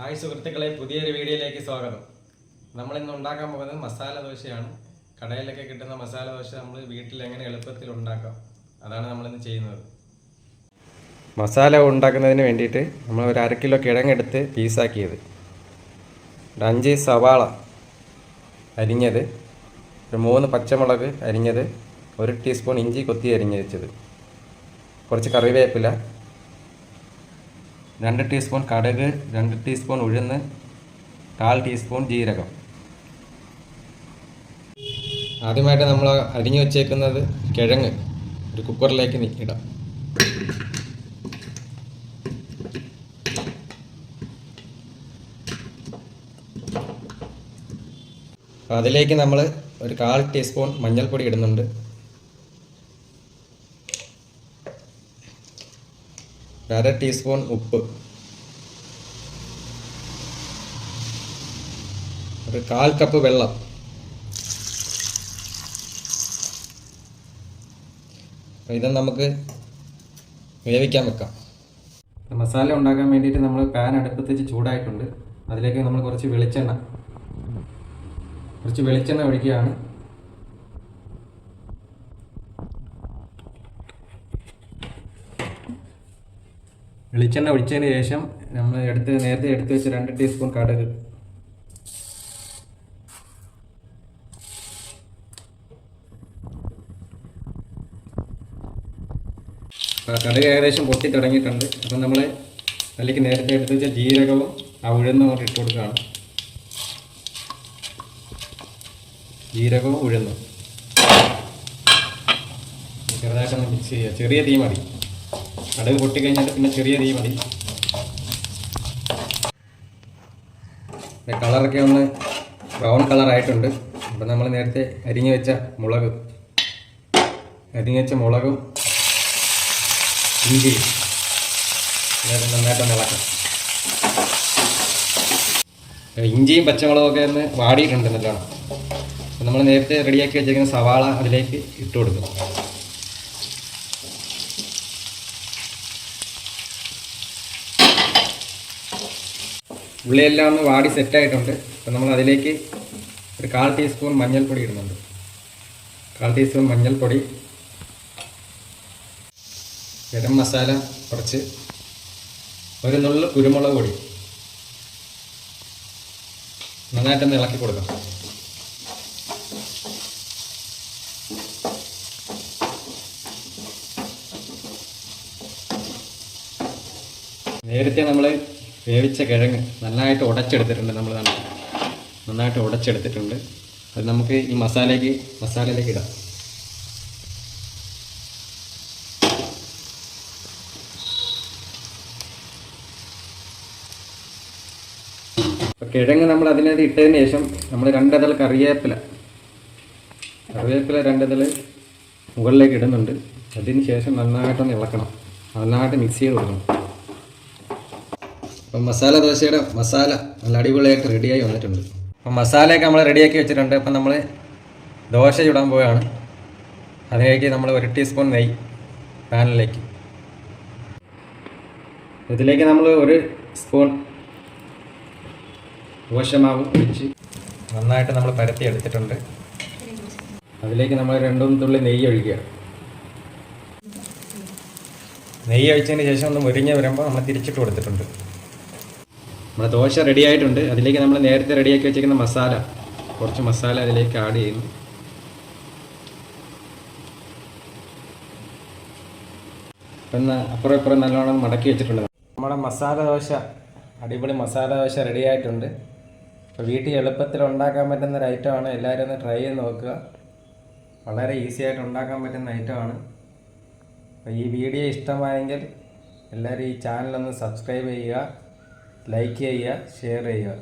Hi സുഹൃത്തുക്കളെ പുതിയൊരു വീഡിയോയിലേക്ക് സ്വാഗതം. നമ്മൾ ഇന്ന് ഉണ്ടാക്കാൻ പോകുന്നത് മസാല ദോശയാണ്. കടയിലൊക്കെ കിട്ടുന്ന മസാല ദോശ നമ്മൾ വീട്ടിൽ എങ്ങനെ എളുപ്പത്തിൽ ഉണ്ടാക്കാം? അതാണ് നമ്മളിന്ന് ചെയ്യുന്നത്. മസാല ഉണ്ടാക്കുന്നതിന് വേണ്ടിയിട്ട് നമ്മൾ ഒരു അര കിലോ കിഴങ്ങെടുത്ത് പീസാക്കിയത്. അഞ്ച് സവാള അരിഞ്ഞത് ഒരു മൂന്ന് പച്ചമുളക് അരിഞ്ഞത് ഒരു ടീസ്പൂൺ ഇഞ്ചി കൊത്തി അരിഞ്ഞ് വെച്ചത്. കുറച്ച് കറിവേപ്പില രണ്ട് ടീസ്പൂൺ കടുക് രണ്ട് ടീസ്പൂൺ ഉഴുന്ന് കാൽ ടീസ്പൂൺ ജീരകം. ആദ്യമായിട്ട് നമ്മൾ അരിഞ്ഞു വച്ചേക്കുന്നത് കിഴങ്ങ്. ഒരു കുക്കറിലേക്ക് ഇടാം. അതിലേക്ക് നമ്മൾ ഒരു കാൽ ടീസ്പൂൺ മഞ്ഞൾപ്പൊടി ഇടുന്നുണ്ട്. അര ടീസ്പൂൺ ഉപ്പ്. ഒരു കാൽ കപ്പ് വെള്ളം. ഇത് നമുക്ക് വേവിക്കാൻ വെക്കാം. മസാല ഉണ്ടാക്കാൻ വേണ്ടിയിട്ട് നമ്മൾ പാൻ അടുപ്പത്ത് വെച്ച് ചൂടായിട്ടുണ്ട്. അതിലേക്ക് നമ്മൾ കുറച്ച് വെളിച്ചെണ്ണ കുറച്ച് വെളിച്ചെണ്ണ ഒഴിക്കുകയാണ്. വെളിച്ചെണ്ണ ഒഴിച്ചതിന് ശേഷം നമ്മൾ എടുത്ത് നേരത്തെ എടുത്ത് വെച്ച് രണ്ട് ടീസ്പൂൺ കടുക്. കടുക് ഏകദേശം പൊട്ടി തുടങ്ങിയിട്ടുണ്ട്. അപ്പം നമ്മൾ അതിലേക്ക് നേരത്തെ എടുത്ത് വെച്ച ജീരകവും ആ ഉഴുന്നും കൂടി ഇട്ട് കൊടുക്കുകയാണ്. ജീരകവും ഉഴുന്നും. ചെറുതായിട്ടൊന്ന് മിക്സ് ചെയ്യുക. ചെറിയ തീ മതി. കടുക് പൊട്ടിക്കഴിഞ്ഞാൽ പിന്നെ ചെറിയ തീ മതി. കളറൊക്കെ ഒന്ന് ബ്രൗൺ കളറായിട്ടുണ്ട്. അപ്പം നമ്മൾ നേരത്തെ അരിഞ്ഞു വെച്ച മുളക്. അരിഞ്ഞു വെച്ച മുളകും ഇഞ്ചി. നേരത്തെ നന്നായിട്ടൊന്ന് ഇളക്കാം ഇഞ്ചിയും പച്ചമുളകും ഒക്കെ ഒന്ന് വാടിയിട്ടുണ്ട് നല്ലോണം നമ്മൾ നേരത്തെ റെഡിയാക്കി വെച്ചേക്കുന്ന സവാള അതിലേക്ക് ഇട്ട് കൊടുക്കും. ഉള്ളിയെല്ലാം ഒന്ന് വാടി സെറ്റായിട്ടുണ്ട് അപ്പം നമ്മൾ അതിലേക്ക് ഒരു കാൽ ടീസ്പൂൺ മഞ്ഞൾപ്പൊടി ഇടുന്നുണ്ട്. കാൽ ടീസ്പൂൺ മഞ്ഞൾപ്പൊടി. ഗരം മസാല കുറച്ച്. ഒരു നുള്ളു കുരുമുളക് പൊടി. നന്നായിട്ടൊന്ന് ഇളക്കി കൊടുക്കാം. നേരത്തെ നമ്മൾ വേവിച്ച കിഴങ്ങ് നന്നായിട്ട് ഉടച്ചെടുത്തിട്ടുണ്ട് നമ്മൾ നന്നായിട്ട് ഉടച്ചെടുത്തിട്ടുണ്ട്. അത് നമുക്ക് ഈ മസാലയ്ക്ക് മസാലയിലേക്ക് ഇടാം. അപ്പോൾ കിഴങ്ങ് നമ്മൾ അതിനകത്ത് ഇട്ടതിന് ശേഷം നമ്മൾ രണ്ടതൾ കറിവേപ്പില. കറിവേപ്പില രണ്ടതൾ മുകളിലേക്ക് ഇടുന്നുണ്ട്. അതിന് ശേഷം നന്നായിട്ടൊന്ന് ഇളക്കണം. നന്നായിട്ട് മിക്സ് ചെയ്ത് കൊടുക്കണം. അപ്പം മസാല ദോശയുടെ മസാല നല്ല അടിപൊളിയായിട്ട് റെഡിയായി വന്നിട്ടുണ്ട്. അപ്പം മസാലയൊക്കെ നമ്മൾ റെഡിയാക്കി വെച്ചിട്ടുണ്ട്. അപ്പം നമ്മൾ ദോശ ചുടാൻ പോവുകയാണ് അതിലേക്ക് നമ്മൾ ഒരു ടീസ്പൂൺ നെയ്യ് പാനിലേക്ക്. ഇതിലേക്ക് നമ്മൾ ഒരു സ്പൂൺ ദോശമാവ് ഒഴിച്ച് നന്നായിട്ട് നമ്മൾ പരത്തി എടുത്തിട്ടുണ്ട്. അതിലേക്ക് നമ്മൾ രണ്ടും തുള്ളി നെയ്യ് ഒഴിക്കുക. നെയ്യ് ഒഴിച്ചതിന് ശേഷം ഒന്ന് മുരിഞ്ഞ് വരുമ്പോൾ നമ്മൾ തിരിച്ചിട്ട് കൊടുത്തിട്ടുണ്ട്. നമ്മുടെ ദോശ റെഡി ആയിട്ടുണ്ട്. അതിലേക്ക് നമ്മൾ നേരത്തെ റെഡിയാക്കി വെച്ചിരിക്കുന്ന മസാല. കുറച്ച് മസാല അതിലേക്ക് ആഡ് ചെയ്യുന്നു. പിന്നെ അപ്പുറം ഇപ്പുറം നല്ലോണം മടക്കി വെച്ചിട്ടുണ്ട്. നമ്മുടെ മസാല ദോശ അടിപൊളി മസാല ദോശ റെഡി ആയിട്ടുണ്ട്. വീട്ടിൽ എളുപ്പത്തിൽ ഉണ്ടാക്കാൻ പറ്റുന്ന ഒരു ഐറ്റമാണ് എല്ലാവരും ഒന്ന് ട്രൈ ചെയ്ത് നോക്കുക. വളരെ ഈസി ആയിട്ട് ഉണ്ടാക്കാൻ പറ്റുന്ന ഐറ്റമാണ് അപ്പോൾ ഈ വീഡിയോ ഇഷ്ടമായെങ്കിൽ എല്ലാവരും ഈ ചാനലൊന്ന് സബ്സ്ക്രൈബ് ചെയ്യുക. ലൈക്ക് ചെയ്യുക ഷെയർ ചെയ്യുക.